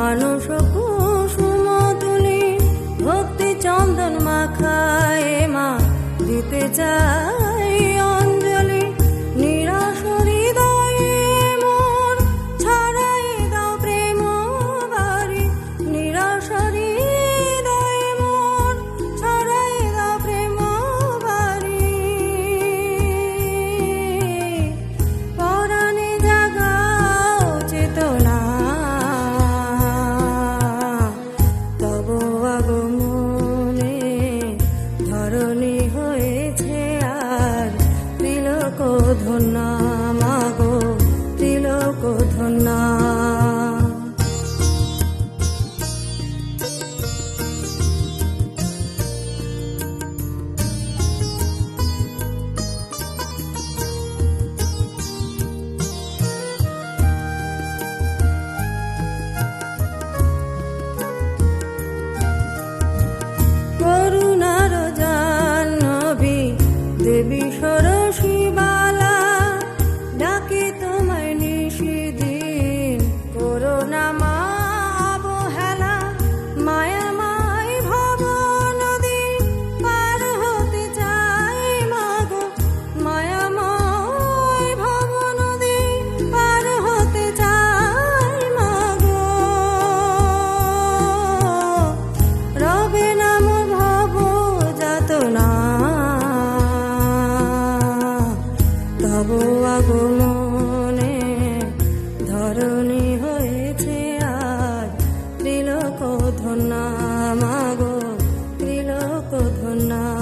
মানুষ কুসুম তুলি ভক্তি চন্দন মাখায় মা দিতে চায় তবু আগমনে ধরণী হয়েছে মাগো ত্রিলোক ধন্যা